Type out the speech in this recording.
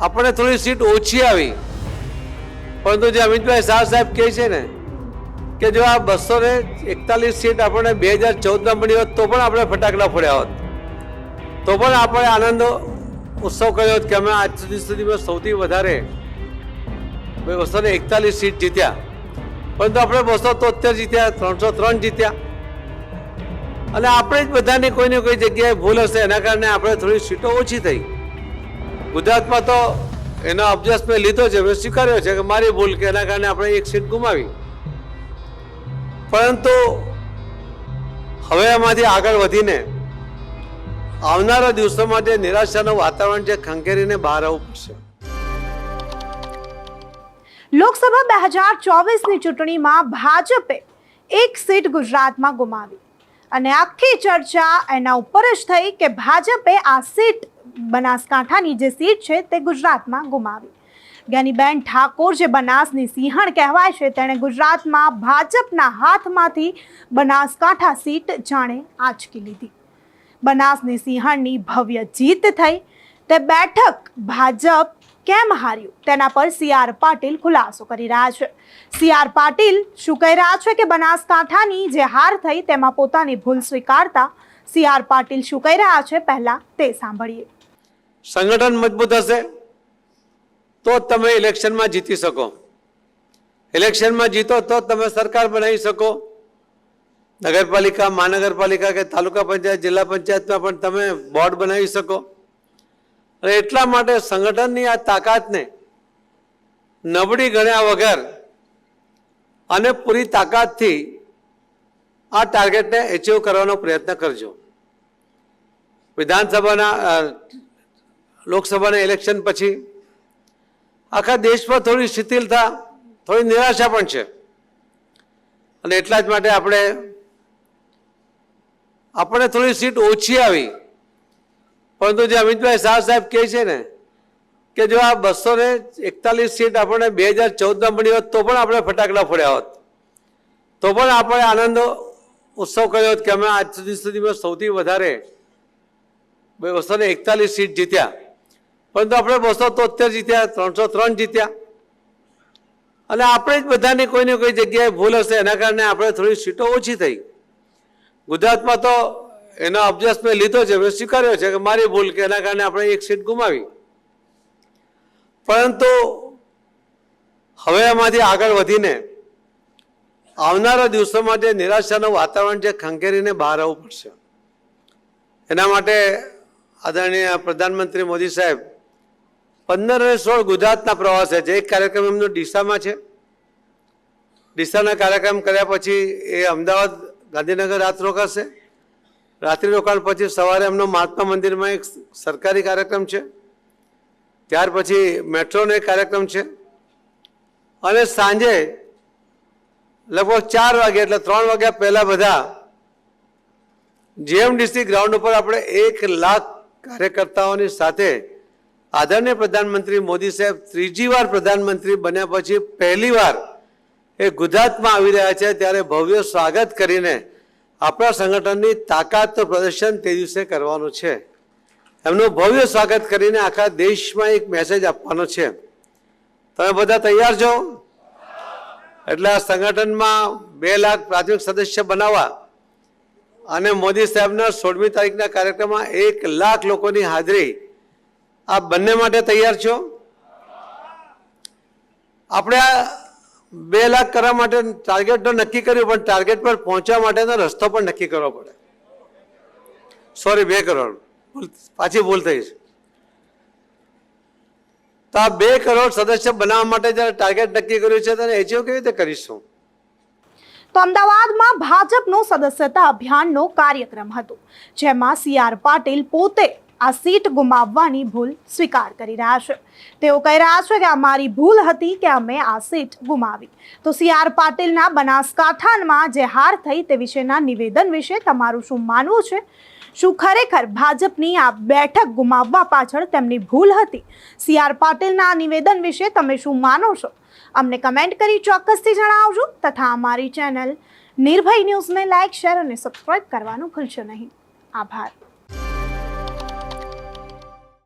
આપણને થોડી સીટ ઓછી આવી. પરંતુ જે અમિતભાઈ શાહ સાહેબ કહે છે ને, કે જો આ બસો ને એકતાલીસ સીટ આપણને બે હજાર ચૌદમાં મળી હોત, તો પણ આપણે ફટાકડા ફોડ્યા હોત. તો પણ આપણે આનંદ ઉત્સવ કર્યો હોત કે અમે આજ સુધી સુધીમાં સૌથી વધારે બસો ને એકતાલીસ સીટ જીત્યા. પરંતુ આપણે બસો તોતેર જીત્યા, ત્રણસો ત્રણ જીત્યા. અને આપણે જ બધાની કોઈને કોઈ જગ્યાએ ભૂલ હશે, એના કારણે આપણે થોડી સીટો ઓછી થઈ. ગુજરાતમાં તો એનો અભ્યાસ મેં લીધો છે, મેં સ્વીકાર્યો છે કે મારી ભૂલ કે એના કારણે આપણે એક સીટ ગુમાવી. પરંતુ હવે એમાંથી આગળ વધીને આવનારા દિવસોમાં જે નિરાશાનું વાતાવરણ છે, ખંખેરીને બહાર આવવું પડશે. લોકસભા બે હજાર ચોવીસની ચૂંટણીમાં ભાજપે એક સીટ ગુજરાતમાં ગુમાવી. અને આખી ચર્ચા એના ઉપર જ થઈ કે ભાજપે આ સીટ બનાસકાંઠાની જે સીટ છે તે ગુજરાતમાં ગુમાવી. જ્ઞાનીબેન ઠાકોર જે બનાસની સિંહણ કહેવાય છે, તેણે ગુજરાતમાં ભાજપના હાથમાંથી બનાસકાંઠા સીટ જાણે આંચકી લીધી. બનાસની સિંહણની ભવ્ય જીત થઈ. તે બેઠક ભાજપ કેમ હાર્યું? તેના પર સી આર પાટીલ ખુલાસો કરી રહ્યા છે. સી આર પાટીલ શું કહી રહ્યા છે કે બનાસકાંઠાની જે હાર થઈ તેમાં પોતાની ભૂલ સ્વીકારતા સી આર પાટીલ શું કહી રહ્યા છે પહેલા તે સાંભળીએ. સંગઠન મજબૂત હશે, તો તમે ઇલેક્શનમાં જીતી શકો. ઇલેક્શનમાં જીતો તો તમે સરકાર બનાવી શકો. નગરપાલિકા, મહાનગરપાલિકા કે તાલુકા પંચાયત, જિલ્લા પંચાયતમાં પણ તમે બોર્ડ બનાવી શકો. અને એટલા માટે સંગઠનની આ તાકાતને નબળી ગણ્યા વગર અને પૂરી તાકાતથી આ ટાર્ગેટને એચીવ કરવાનો પ્રયત્ન કરજો. વિધાનસભાના લોકસભાના ઇલેક્શન પછી આખા દેશમાં થોડી શિથિલતા, થોડી નિરાશા પણ છે. અને એટલા જ માટે આપણે, આપણને થોડી સીટ ઓછી આવી. પરંતુ જે અમિતભાઈ શાહ સાહેબ કહે છે ને, કે જો આ બસો ને એકતાલીસ સીટ આપણને બે હજાર ચૌદમાં મળી હોત તો પણ આપણે ફટાકડા ફોડ્યા હોત. તો પણ આપણે આનંદ ઉત્સવ કર્યો હોત કે અમે આજ સુધી સુધીમાં સૌથી વધારે બસો ને એકતાલીસ સીટ જીત્યા. પરંતુ આપણે બસો તોતેર જીત્યા, ત્રણસો ત્રણ જીત્યા. અને આપણે જ બધાની કોઈને કોઈ જગ્યાએ ભૂલ હશે, એના કારણે આપણે થોડી સીટો ઓછી થઈ. ગુજરાતમાં તો એનો અભ્યાસ મેં લીધો છે, મેં સ્વીકાર્યો છે કે મારી ભૂલ કે એના કારણે આપણે એક સીટ ગુમાવી. પરંતુ હવે એમાંથી આગળ વધીને આવનારા દિવસોમાં જે નિરાશાનું વાતાવરણ છે ખંખેરીને બહાર આવવું પડશે. એના માટે આદરણીય પ્રધાનમંત્રી મોદી સાહેબ પંદર અને સોળ ગુજરાતના પ્રવાસે છે. એક કાર્યક્રમ એમનો ડીસામાં છે. ડીસાના કાર્યક્રમ કર્યા પછી એ અમદાવાદ ગાંધીનગર રાત રોકાશે. રાત્રિ રોકાણ પછી સવારે એમનો મહાત્મા મંદિરમાં એક સરકારી કાર્યક્રમ છે. ત્યાર પછી મેટ્રોનો એક કાર્યક્રમ છે. અને સાંજે લગભગ ચાર વાગે એટલે ત્રણ વાગ્યા પહેલાં બધા જીએમડીસી ગ્રાઉન્ડ ઉપર આપણે એક લાખ કાર્યકર્તાઓની સાથે આદરણીય પ્રધાનમંત્રી મોદી સાહેબ ત્રીજી વાર પ્રધાનમંત્રી બન્યા પછી પહેલી વાર એ ગુજરાતમાં આવી રહ્યા છે ત્યારે ભવ્ય સ્વાગત કરીને આપણા સંગઠનની તાકાતનું પ્રદર્શન તે દિવસે કરવાનું છે. એમનું ભવ્ય સ્વાગત કરીને આખા દેશમાં એક મેસેજ આપવાનો છે. તમે બધા તૈયાર છો? એટલે આ સંગઠનમાં બે લાખ પ્રાથમિક સદસ્ય બનાવવા અને મોદી સાહેબના સોળમી તારીખના કાર્યક્રમમાં એક લાખ લોકોની હાજરી આ બંને માટે તૈયાર છો? આપણે આ બે લાખ કરવા માટે ટાર્ગેટ તો નક્કી કર્યું, પણ ટાર્ગેટ પર પહોંચવા માટેનો રસ્તો પણ નક્કી કરવો પડે. સોરી બે કરોડ. પાછી ભૂલ થઈ છે. તો આ બે કરોડ સદસ્ય બનાવવા માટે જ્યારે ટાર્ગેટ નક્કી કર્યું છે, ત્યારે એચીઓ કેવી રીતે કરીશું? તો અમદાવાદમાં ભાજપનો સદસ્યતા અભિયાનનો કાર્યક્રમ હતો, જેમાં સી આર પાટીલ પોતે આ સીટ ગુમાવવાની ભૂલ સ્વીકાર કરી રહ્યા છે. તેઓ કહી રહ્યા છે કે અમારી ભૂલ હતી કે અમે આ સીટ ગુમાવી. તો સી આર પાટીલના બનાસકાંઠામાં જે હાર થઈ તે વિશેના નિવેદન વિશે તમારું શું માનવું છે? શું ખરેખર ભાજપની આ બેઠક ગુમાવવા પાછળ તેમની ભૂલ હતી? સી આર પાટીલના આ નિવેદન વિશે તમે શું માનો છો? અમને કમેન્ટ કરી ચોક્કસથી જણાવજો તથા અમારી ચેનલ નિર્ભય ન્યૂઝને લાઇક, શેર અને સબસ્ક્રાઇબ કરવાનું ભૂલશો નહીં. આભાર.